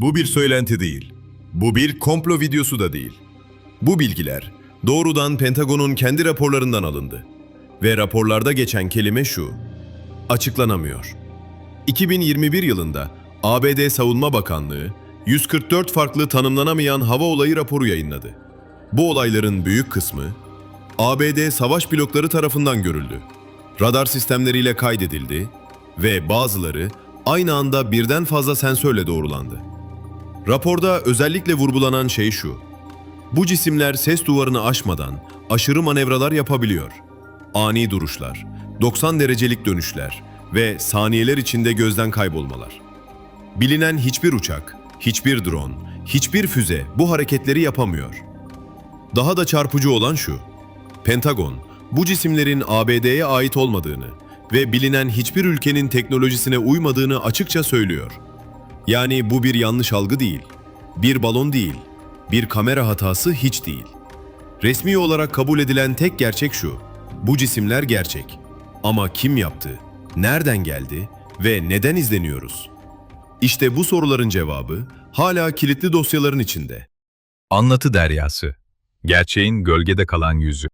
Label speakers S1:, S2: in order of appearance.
S1: Bu bir söylenti değil. Bu bir komplo videosu da değil. Bu bilgiler doğrudan Pentagon'un kendi raporlarından alındı. Ve raporlarda geçen kelime şu. Açıklanamıyor. 2021 yılında ABD Savunma Bakanlığı 144 farklı tanımlanamayan hava olayı raporu yayınladı. Bu olayların büyük kısmı ABD savaş pilotları tarafından görüldü. Radar sistemleriyle kaydedildi ve bazıları aynı anda birden fazla sensörle doğrulandı. Raporda özellikle vurgulanan şey şu. Bu cisimler ses duvarını aşmadan aşırı manevralar yapabiliyor. Ani duruşlar, 90 derecelik dönüşler ve saniyeler içinde gözden kaybolmalar. Bilinen hiçbir uçak, hiçbir drone, hiçbir füze bu hareketleri yapamıyor. Daha da çarpıcı olan şu. Pentagon, bu cisimlerin ABD'ye ait olmadığını ve bilinen hiçbir ülkenin teknolojisine uymadığını açıkça söylüyor. Yani bu bir yanlış algı değil, bir balon değil, bir kamera hatası hiç değil. Resmi olarak kabul edilen tek gerçek şu, bu cisimler gerçek. Ama kim yaptı, nereden geldi ve neden izleniyoruz? İşte bu soruların cevabı hala kilitli dosyaların içinde.
S2: Anlatı deryası. Gerçeğin gölgede kalan yüzü.